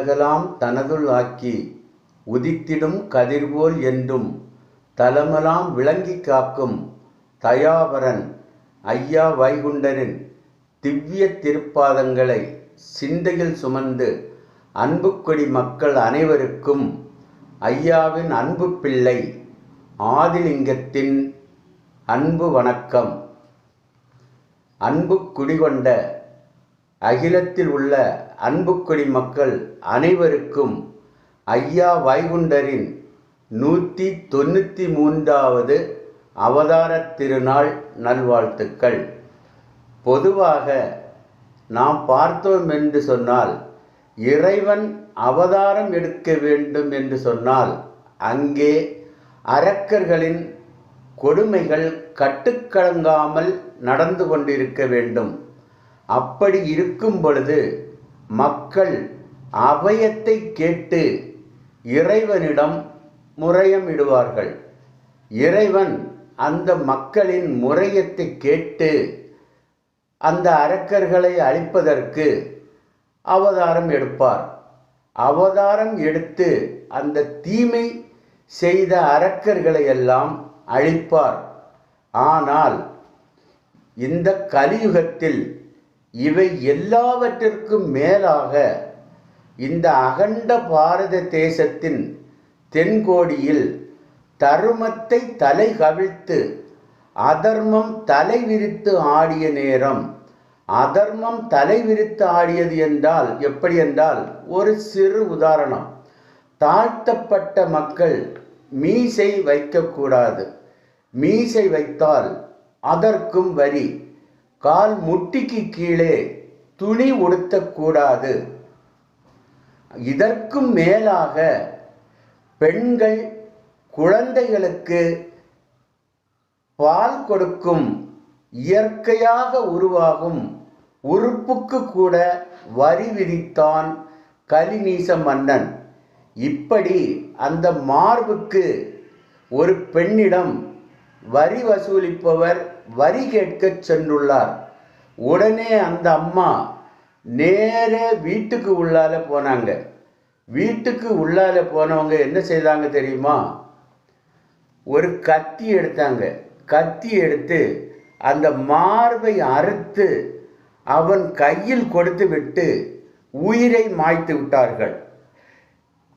உலகலாம் தனதுள் ஆக்கி உதித்திடும் கதிர்போல் என்றும் தலமெலாம் விளங்கி காக்கும் தயாவரன் ஐயா வைகுண்டரின் திவ்ய திருப்பாதங்களை சிந்தையில் சுமந்து அன்புக்கொடி மக்கள் அனைவருக்கும் ஐயாவின் அன்பு பிள்ளை ஆதிலிங்கத்தின் அன்பு வணக்கம். அன்பு குடிகொண்ட அகிலத்தில் உள்ள அன்புக்குடி மக்கள் அனைவருக்கும் ஐயா வைகுண்டரின் நூற்றி தொண்ணூற்றி மூன்றாவது அவதார திருநாள் நல்வாழ்த்துக்கள். பொதுவாக நாம் பார்த்தோம் என்று சொன்னால் இறைவன் அவதாரம் எடுக்க வேண்டும் என்று சொன்னால் அங்கே அரக்கர்களின் கொடுமைகள் கட்டுக்கடங்காமல் நடந்து கொண்டிருக்க வேண்டும். அப்படி இருக்கும் பொழுது மக்கள் அபயத்தை கேட்டு இறைவனிடம் முறையமிடுவார்கள். இறைவன் அந்த மக்களின் முறையத்தை கேட்டு அந்த அரக்கர்களை அழிப்பதற்கு அவதாரம் எடுப்பார். அவதாரம் எடுத்து அந்த தீமை செய்த அரக்கர்களை எல்லாம் அழிப்பார். ஆனால் இந்த கலியுகத்தில் இவை எல்லாவற்றிற்கும் மேலாக இந்த அகண்ட பாரத தேசத்தின் தென்கோடியில் தருமத்தை தலை கவிழ்த்து அதர்மம் தலை விரித்து ஆடிய நேரம் அதர்மம் தலை விரித்து ஆடியது என்றால் எப்படி என்றால் ஒரு சிறு உதாரணம். தாழ்த்தப்பட்ட மக்கள் மீசை வைக்கக்கூடாது. மீசை வைத்தால் அதற்கும் வரி. கால் முட்டிக்கு கீழே துணி உடுத்தக்கூடாது. இதற்கும் மேலாக பெண்கள் குழந்தைகளுக்கு பால் கொடுக்கும் இயற்கையாக உருவாகும் உறுப்புக்கு கூட வரி விதித்தான் கலிநீச மன்னன். இப்படி அந்த மார்புக்கு ஒரு பெண்ணிடம் வரி வசூலிப்பவர் வரி கேட்கச் சென்றுள்ளார். உடனே அந்த அம்மா நேர வீட்டுக்கு உள்ளால போனாங்க. வீட்டுக்கு உள்ளால போனவங்க என்ன செய்தாங்க தெரியுமா? ஒரு கத்தி எடுத்தாங்க. கத்தி எடுத்து அந்த மார்பை அறுத்து அவன் கையில் கொடுத்து விட்டு உயிரை மாய்த்து விட்டார்கள்.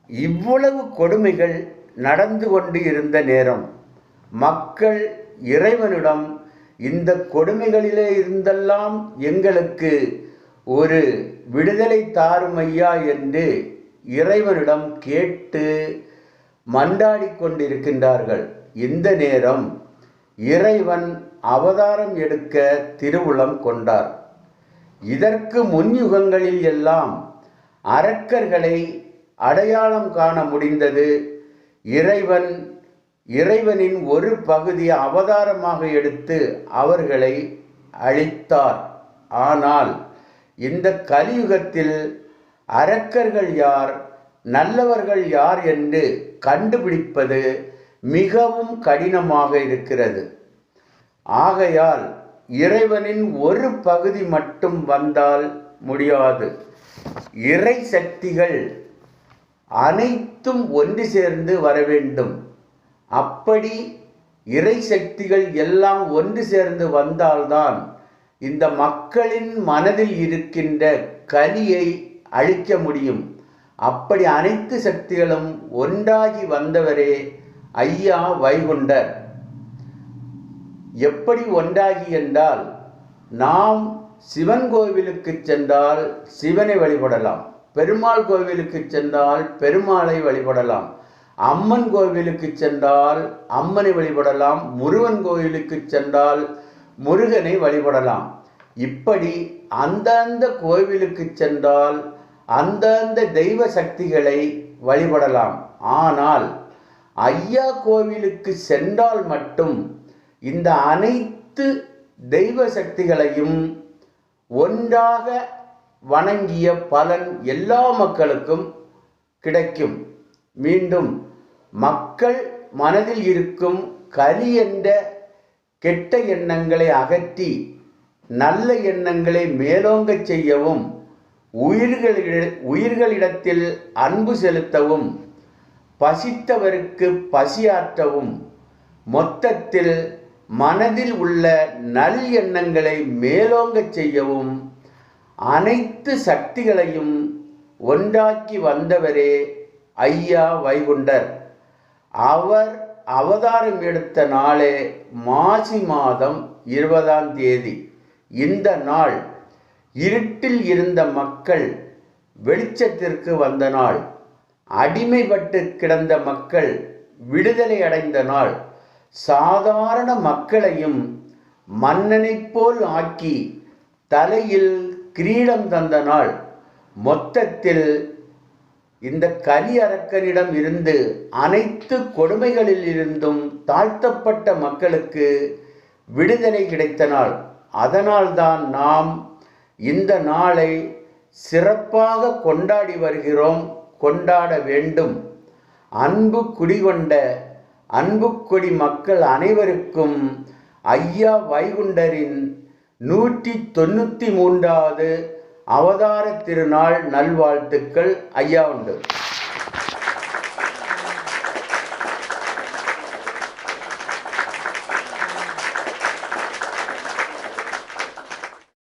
இவ்வளவு கொடுமைகள் நடந்து கொண்டு இருந்த நேரம். மக்கள் இறைவனிடம் இந்த கொடுமைகளிலே இருந்தெல்லாம் எங்களுக்கு ஒரு விடுதலை தாரும் ஐயா என்று இறைவனிடம் கேட்டு மண்டாடி கொண்டிருக்கின்றார்கள். இந்த நேரம் இறைவன் அவதாரம் எடுக்க திருவுளம் கொண்டார். இதற்கு முன்யுகங்களில் எல்லாம் அரக்கர்களை அடையாளம் காண முடிந்தது. இறைவன் இறைவனின் ஒரு பகுதியை அவதாரமாக எடுத்து அவர்களை அழித்தார். ஆனால் இந்த கலியுகத்தில் அரக்கர்கள் யார் நல்லவர்கள் யார் என்று கண்டுபிடிப்பது மிகவும் கடினமாக இருக்கிறது. ஆகையால் இறைவனின் ஒரு பகுதி மட்டும் வந்தால் முடியாது. இறை சக்திகள் அனைத்தும் ஒன்று சேர்ந்து வர வேண்டும். அப்படி இறை சக்திகள் எல்லாம் ஒன்று சேர்ந்து வந்தால்தான் இந்த மக்களின் மனதில் இருக்கின்ற கலியை அழிக்க முடியும். அப்படி அனைத்து சக்திகளும் ஒன்றாகி வந்தவரே ஐயா வைகுண்டர். எப்படி ஒன்றாகி என்றால் நாம் சிவன் கோவிலுக்கு சென்றால் சிவனை வழிபடலாம். பெருமாள் கோவிலுக்கு சென்றால் பெருமாளை வழிபடலாம். அம்மன் கோவிலுக்கு சென்றால் அம்மனை வழிபடலாம் முருகன் கோவிலுக்கு சென்றால் முருகனை வழிபடலாம். இப்படி அந்தந்த கோவிலுக்கு சென்றால் அந்தந்த தெய்வ சக்திகளை வழிபடலாம். ஆனால் ஐயா கோவிலுக்கு சென்றால் மட்டும் இந்த அனைத்து தெய்வ சக்திகளையும் ஒன்றாக வணங்கிய பலன் எல்லா மக்களுக்கும் கிடைக்கும். மீண்டும் மக்கள் மனதில் இருக்கும் கலி என்ற கெட்ட எண்ணங்களை அகற்றி நல்ல எண்ணங்களை மேலோங்கச் செய்யவும் உயிர்களிட உயிர்களிடத்தில் அன்பு செலுத்தவும் பசித்தவருக்கு பசியாற்றவும் மொத்தத்தில் மனதில் உள்ள நல் எண்ணங்களை மேலோங்கச் செய்யவும் அனைத்து சக்திகளையும் ஒன்றாக்கி வந்தவரே ஐயா வைகுண்டர். அவர் அவதாரம் எடுத்த நாளே மாசி மாதம் இருபதாம் தேதி. இந்த நாள் இருட்டில் இருந்த மக்கள் வெளிச்சத்திற்கு வந்த நாள். அடிமைப்பட்டு கிடந்த மக்கள் விடுதலை அடைந்த நாள். சாதாரண மக்களையும் மன்னனைப் போல் ஆக்கி தலையில் கிரீடம் தந்த நாள். மொத்தத்தில் இந்த கலி அரக்கனிடம் இருந்து அனைத்து கொடுமைகளில் இருந்தும் தாழ்த்தப்பட்ட மக்களுக்கு விடுதலை கிடைத்த நாள். அதனால்தான் நாம் இந்த நாளை சிறப்பாக கொண்டாடி வருகிறோம் கொண்டாட வேண்டும். அன்பு குடிகொண்ட அன்புக்கொடி மக்கள் அனைவருக்கும் ஐயா வைகுண்டரின் நூற்றி தொண்ணூற்றி மூன்றாவது அவதார திருநாள் நல்வாழ்த்துக்கள். ஐயா உண்டு.